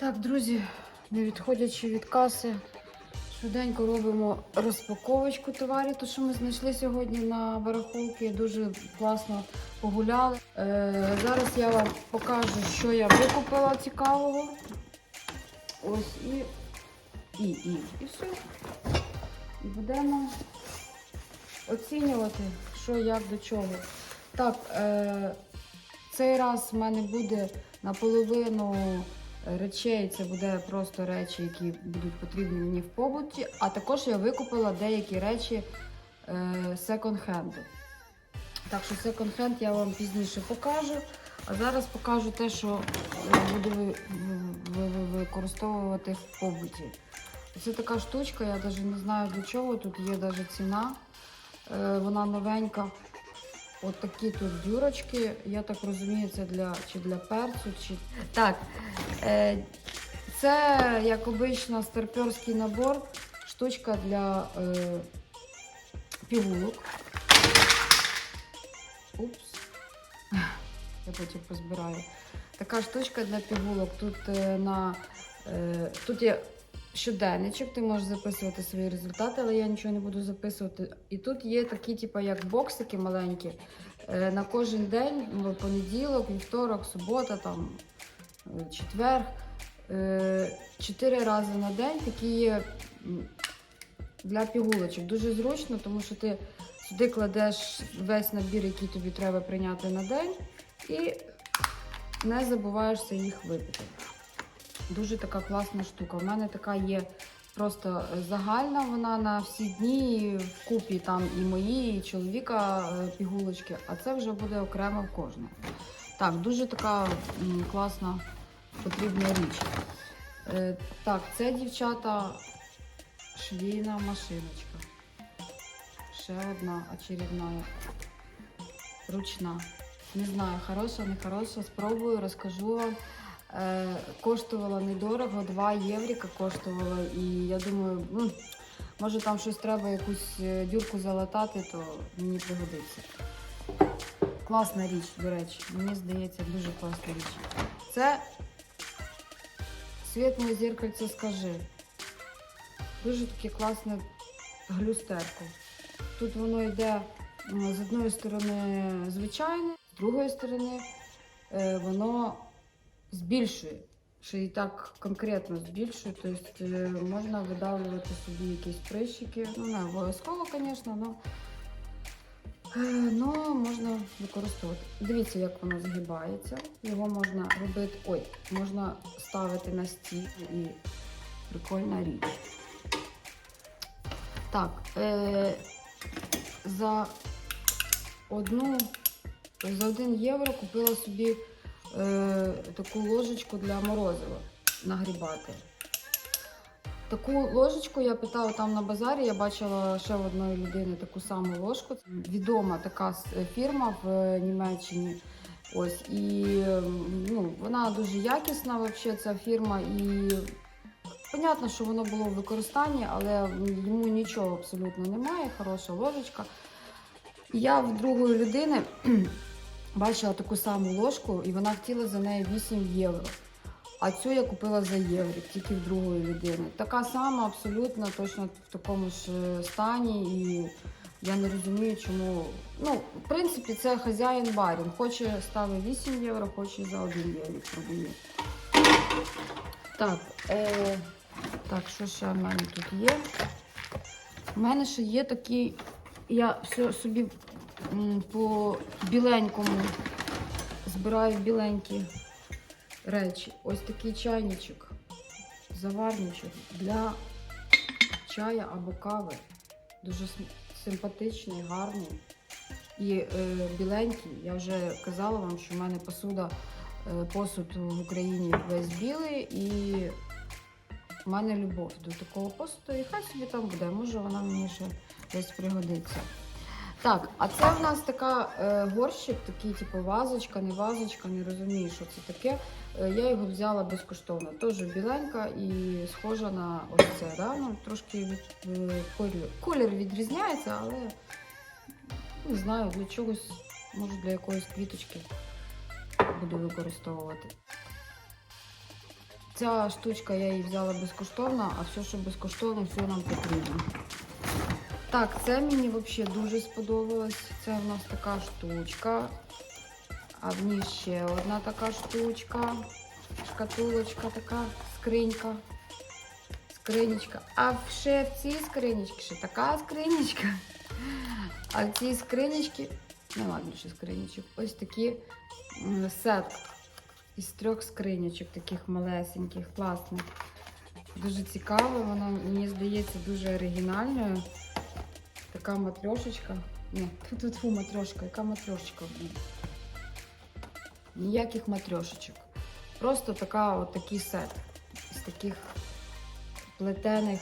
Так, друзі, не відходячи від каси, швиденько робимо розпаковочку товарів, то що ми знайшли сьогодні на барахолці. Дуже класно погуляли. Е, зараз я вам покажу, що я викупила цікавого. Ось і, і, і, і все. Будемо оцінювати, що як до чого. Так, е, цей раз в мене буде наполовину речей. Це буде просто речі, які будуть потрібні мені в побуті. А також я викупила деякі речі секонд-хенду. Так що секонд-хенд я вам пізніше покажу. А зараз покажу те, що е, буду ви- ви- ви- використовувати в побуті. Це така штучка, я навіть не знаю для чого. Тут є навіть ціна. Е, Вона новенька. От такі тут дюрочки. Я так розумію, це для чи для перцю, чи. Так. Е, це, як обично, старперський набор. Штучка для е, пігулок. Упс. Я потім позбираю. Така штучка для пігулок. Тут е, на е, тут є щоденничок, ти можеш записувати свої результати, але я нічого не буду записувати. І тут є такі, типу, як боксики маленькі. Е, на кожен день, понеділок, вівторок, субота, там, е, четвер. Е, Чотири рази на день такі є для пігулочок. Дуже зручно, тому що ти сюди кладеш весь набір, який тобі треба прийняти на день, і не забуваєшся їх випити. Дуже така класна штука. У мене така є просто загальна, вона на всі дні вкупі там і мої, і чоловіка е, пігулочки, а це вже буде окремо в кожного. Так, дуже така класна потрібна річ. Е, так, це дівчата швійна машиночка. Ще одна очередна ручна. Не знаю, хороша, не хороша. Спробую, розкажу вам. Е, коштувала недорого, 2 єврика коштувала. І я думаю, м, може там щось треба, якусь е, дюрку залатати, то мені пригодиться. Класна річ, до речі. Мені здається, дуже класна річ. Це світ моє зеркальце скажи. Дуже таке класне глюстерко. Тут воно йде з одної сторони звичайне, з другої сторони е, воно збільшує. Ще і так конкретно збільшує. Тобто можна видавлювати собі якісь прищики. Ну, не обов'язково, звісно, але можна використовувати. Дивіться, як воно згибається. Його можна робити. Ой, можна ставити на стіл і прикольна річ. Так, е, за одну, за один євро купила собі е, таку ложечку для морозива нагрібати. Таку ложечку я питала там на базарі. Я бачила ще в одної людини таку саму ложку. Відома така фірма в Німеччині. Ось і ну, вона дуже якісна, взагалі, ця фірма. І понятно, що воно було в використанні, але йому нічого абсолютно немає. Хороша ложечка. Я в другої людини бачила таку саму ложку, і вона хотіла за неї 8 євро. А цю я купила за євро, тільки в другої людини. Така сама, абсолютно, точно в такому ж е, стані. І я не розумію, чому. Ну, в принципі, це хазяїн барін. Хоче ставить 8 євро, хоче за 1 євро продає. Так, е, так, що ще в мене тут є? У мене ще є такі. Я все собі по біленькому збираю біленькі речі. Ось такий чайничок, заварничок для чая або кави. Дуже симпатичний, гарний і е, біленький. Я вже казала вам, що в мене посуда, е, посуд в Україні весь білий, і в мене любов до такого посуду. І хай собі там буде. Може вона мені ще десь пригодиться. Так, а це в нас така е, горщик, такий, типу, вазочка, не вазочка, не розумію, що це таке. Е, Я його взяла безкоштовно. Теж біленька і схожа на ось це. Да? Ну, трошки від, е, колір, колір відрізняється, але не знаю, для чогось, може для якоїсь квіточки буду використовувати. Ця штучка я її взяла безкоштовно, а все, що безкоштовно, все нам потрібно. Так, це мені взагалі дуже сподобалось. Це в нас така штучка. А в ній ще одна така штучка. Шкатулочка така, скринька. Скринічка. А ще в цій скринічці ще така скринічка. А в цій скринічці, нема більше скринічок, ось такі сет із трьох скринічок, таких малесеньких, класних. Дуже цікаво, вона мені здається дуже оригінальною. Така матрьошечка. Ні, тут тут фу, матрьошка. Яка матрьошечка? Блін. Ніяких матрьошечок. Просто така, от такий сет із таких плетених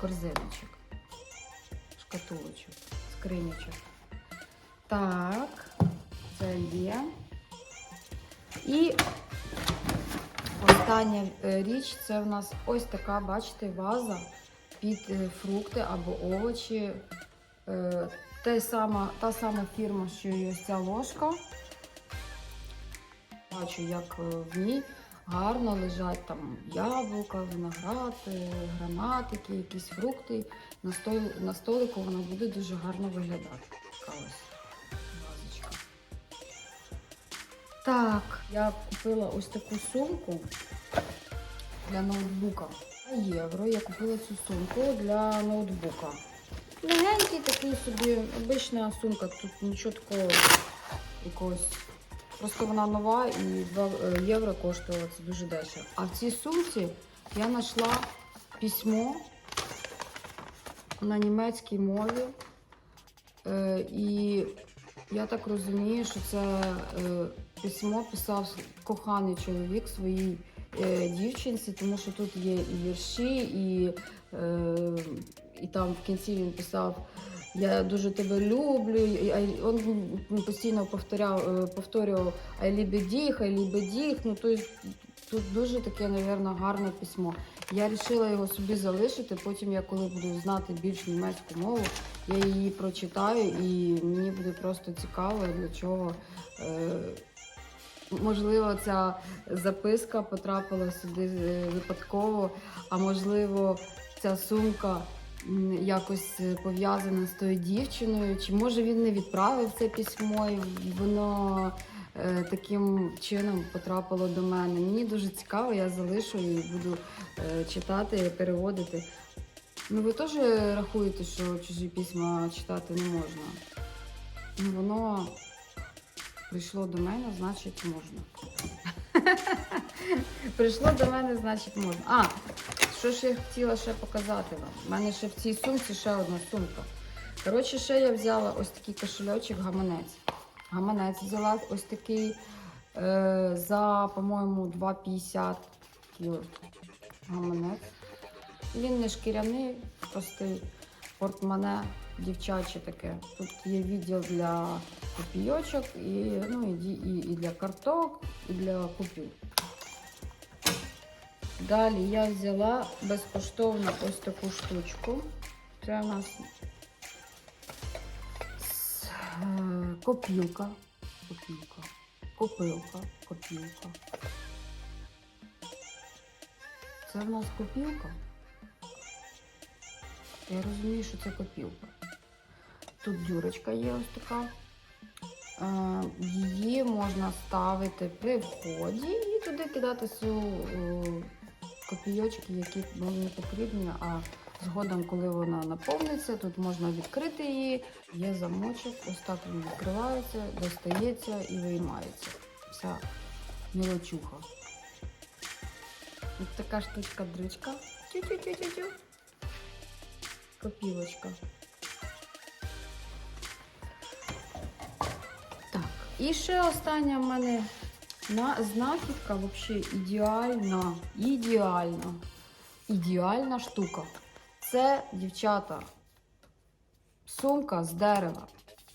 корзиночок, шкатулочок, скринючок. Так, це є. І остання е, річ це в нас ось така, бачите, ваза під е, фрукти або овочі. Е, Те сама, та сама фірма, що і ось ця ложка. Бачу, як е, в ній гарно лежать там яблука, виноград, гранатики, якісь фрукти. На, стол, на столику вона буде дуже гарно виглядати. Така ось вазочка. Так, я купила ось таку сумку для ноутбука. Євро я купила цю сумку для ноутбука. Легенький такий собі, обична сумка, тут нічого такого якогось. Просто вона нова і 2 євро коштувала, це дуже дешево. А в цій сумці я знайшла письмо на німецькій мові. Е, і я так розумію, що це е, письмо писав коханий чоловік своїй е, дівчинці, тому що тут є і вірші, і, е, і там в кінці він писав. Я дуже тебе люблю. Він постійно повторяв, е, повторював I liebe dich, I liebe dich. Ну, тобто, тут дуже таке, мабуть, гарне письмо. Я вирішила його собі залишити. Потім я, коли буду знати більш німецьку мову, я її прочитаю і мені буде просто цікаво, для чого. Е, Можливо, ця записка потрапила сюди е, випадково, а можливо, ця сумка якось е, пов'язана з тою дівчиною, чи може він не відправив це письмо, і воно е, таким чином потрапило до мене. Мені дуже цікаво, я залишу і буду читати, переводити. Ну, ви теж рахуєте, що чужі письма читати не можна? Ну, воно прийшло до мене, значить можна. Прийшло до мене, значить можна. А, що ж я хотіла ще показати вам? У мене ще в цій сумці ще одна сумка. Коротше, ще я взяла ось такий кошельочок гаманець. Гаманець взяла ось такий е, за, по-моєму, 2,50 кіло гаманець. Він не шкіряний, простий портмоне дівчаче таке. Тут є відділ для копійочок, і, ну, і, і, і для карток, і для купюр. Далі я взяла безкоштовно ось таку штучку. Це у нас е, копілка. Копілка. Копилка, копілка. Це в нас копілка. Я розумію, що це копілка. Тут дюрочка є ось така. Е, Її можна ставити при вході і туди кидати цю е, копійочки, які вам не потрібні. А згодом, коли вона наповниться, тут можна відкрити її. Є замочок, ось так він відкривається, достається і виймається. Вся мілочуха. Ось така штучка-дрючка. Тю-тю-тю-тю-тю. Копілочка. І ще остання в мене знахідка взагалі ідеальна, ідеальна, ідеальна штука. Це, дівчата, сумка з дерева.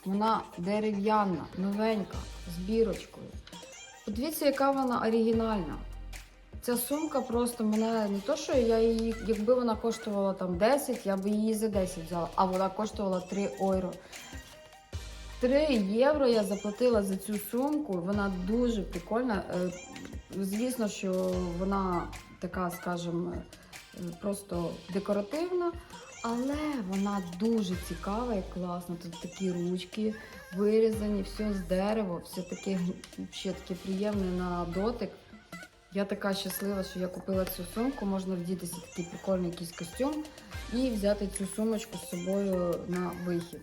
Вона дерев'яна, новенька, з бірочкою. Подивіться, яка вона оригінальна. Ця сумка просто мене не то, що я її, якби вона коштувала там 10, я б її за 10 взяла, а вона коштувала 3 євро. 3 євро я заплатила за цю сумку. Вона дуже прикольна. Е, Звісно, що вона така, скажімо, е, просто декоративна, але вона дуже цікава і класна. Тут такі ручки вирізані, все з дерева, все таке ще таке приємне на дотик. Я така щаслива, що я купила цю сумку. Можна вдітися такий прикольний якийсь костюм і взяти цю сумочку з собою на вихід.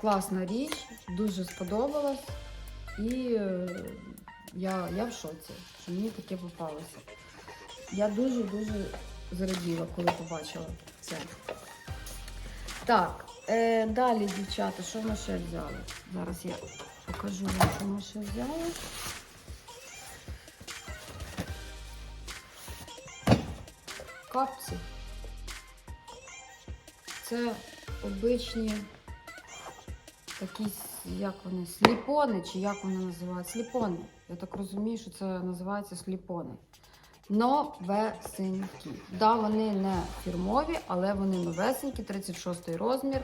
Класна річ, дуже сподобалась. І е, я, я в шоці, що мені таке попалося. Я дуже-дуже зраділа, коли побачила це. Так, е, далі, дівчата, що ми ще взяли? Зараз я покажу вам, що ми ще взяли. Капці. Це обичні такі, як вони, сліпони, чи як вони називають? Сліпони. Я так розумію, що це називається сліпони. Новесенькі. Да, вони не фірмові, але вони новесенькі, 36 розмір.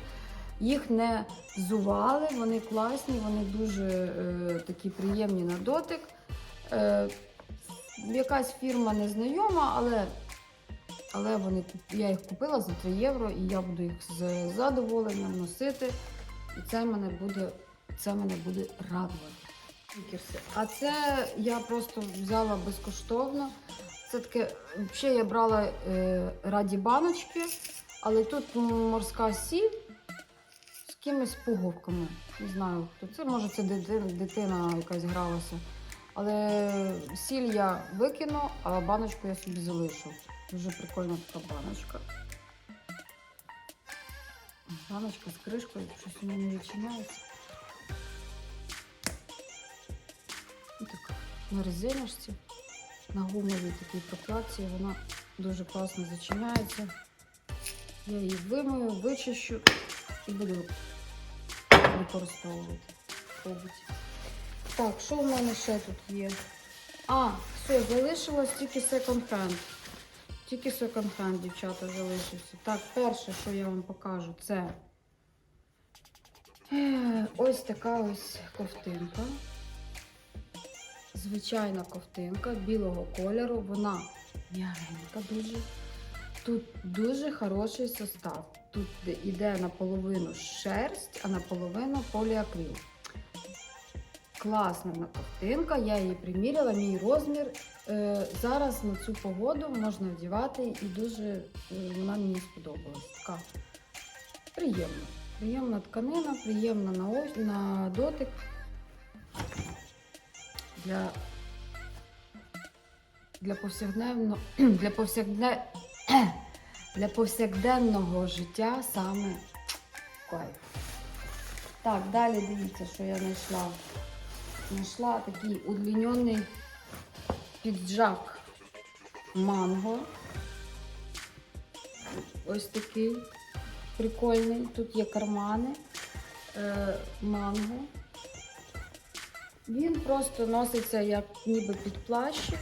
Їх не зували, вони класні, вони дуже е, такі приємні на дотик. Е, якась фірма незнайома, але, але вони, я їх купила за 3 євро і я буду їх з задоволенням носити. І це мене буде, це мене буде радувати. А це я просто взяла безкоштовно. Це таке, взагалі я брала е, раді баночки, але тут морська сіль з якимись пуговками. Не знаю, хто це. Може, це дитина, дитина якась гралася. Але сіль я викину, а баночку я собі залишу. Дуже прикольна така баночка. Баночка з кришкою, щось у мене не відчиняється. І така на резиночці, на гумовій такій прокладці. Вона дуже класно зачиняється. Я її вимою, вичищу і буду використовувати. Так, що в мене ще тут є? А, все, залишилось тільки секонд-хенд. Тільки секонд-хенд, дівчата, залишився. Так, перше, що я вам покажу, це е, ось така ось ковтинка. Звичайна ковтинка білого кольору. Вона м'ягенька дуже. Тут дуже хороший состав. Тут йде наполовину шерсть, а наполовину поліакрил. Класна вона ковтинка, я її приміряла, мій розмір. Е, зараз на цю погоду можна вдівати і дуже е, вона мені сподобалась. Така приємна. Приємна тканина, приємна на, ось, на дотик. Для, для, повсякденно, для, повсякдне, для повсякденного життя саме кайф. Так, далі дивіться, що я знайшла. Знайшла такий удлінений піджак манго. Ось такий прикольний. Тут є кармани е, манго. Він просто носиться як ніби під плащик.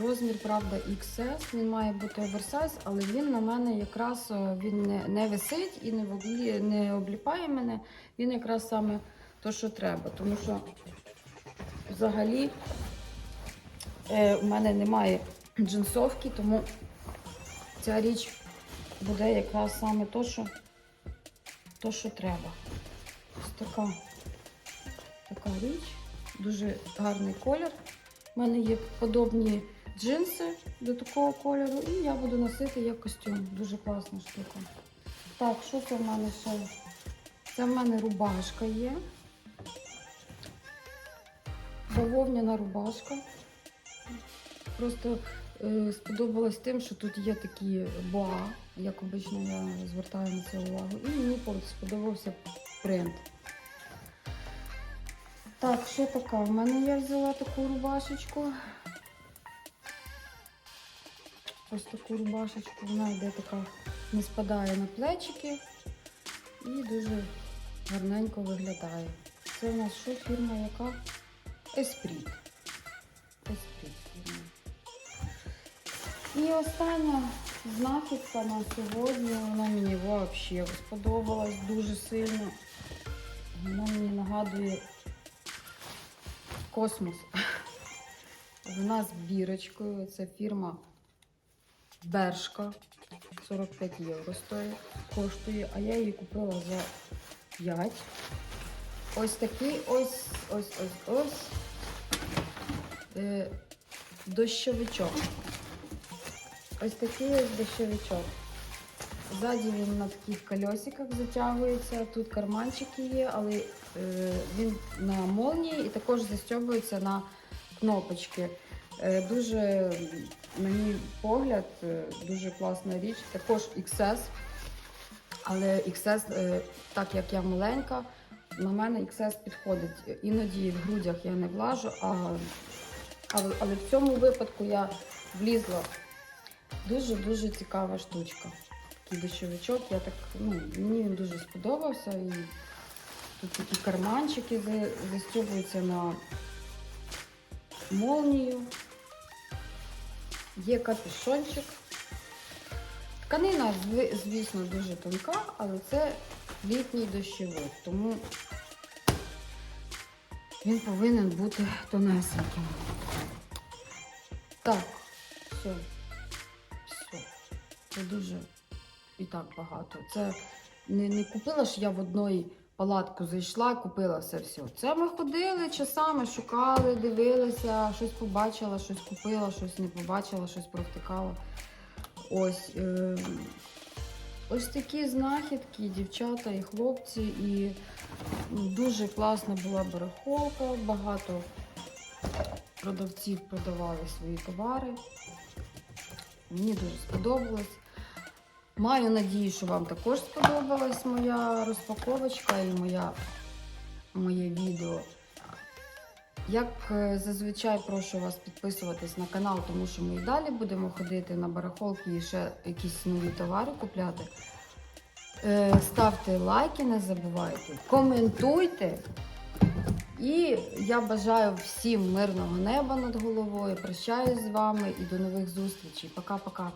Розмір, правда, XS, він має бути оверсайз, але він на мене якраз е, він не, не висить і не, воглі, не обліпає мене. Він якраз саме то, що треба. Тому що взагалі е, у мене немає джинсовки, тому ця річ буде якраз саме то, що, то, що треба. Ось така, така річ, дуже гарний колір. У мене є подобні джинси до такого кольору, і я буду носити як костюм. Дуже класна штука. Так, що це в мене ще? Це в мене рубашка є. Бавовняна рубашка. Просто е, сподобалось тим, що тут є такі боа, як обично я звертаю на це увагу. І мені сподобався принт. Так, що така? В мене я взяла таку рубашечку. Ось таку рубашечку. Вона йде така, не спадає на плечики і дуже гарненько виглядає. Це у нас що фірма яка? Esprit. Esprit фірма. І остання знахідка на сьогодні. Вона мені взагалі сподобалась дуже сильно. Вона мені нагадує космос. Вона з бірочкою. Це фірма Бершка. 45 євро стоїть, коштує, а я її купила за 5. Ось такий ось, ось, ось, ось. Е, дощовичок. Ось такий ось дощовичок. Ззаді він на таких колесиках затягується. Тут карманчики є, але е, він на молнії і також застьобується на кнопочки. Е, дуже, мій погляд, е, дуже класна річ. Також XS. Але XS, е, так як я маленька, на мене XS підходить. Іноді в грудях я не влажу, а, але, але в цьому випадку я влізла. Дуже-дуже цікава штучка. Такий дощовичок. Я так, ну, мені він дуже сподобався. І тут такі карманчики за- застібуються на молнію. Є капюшончик. Тканина, звісно, дуже тонка, але це літній дощовик, тому він повинен бути тонесеньким. Так, все. Все. Це дуже і так багато. Це не, не купила ж я в одної палатку зайшла, купила все все. Це ми ходили часами, шукали, дивилися, щось побачила, щось купила, щось не побачила, щось провтикала. Ось. Е, ось такі знахідки, дівчата і хлопці. І дуже класна була барахолка, багато продавців продавали свої товари. Мені дуже сподобалось. Маю надію, що вам також сподобалась моя розпаковочка і моя, моє відео. Як е, зазвичай прошу вас підписуватись на канал, тому що ми і далі будемо ходити на барахолки і ще якісь нові товари купляти. Е, Ставте лайки, не забувайте, коментуйте. І я бажаю всім мирного неба над головою. Прощаюсь з вами і до нових зустрічей. Пока-пока.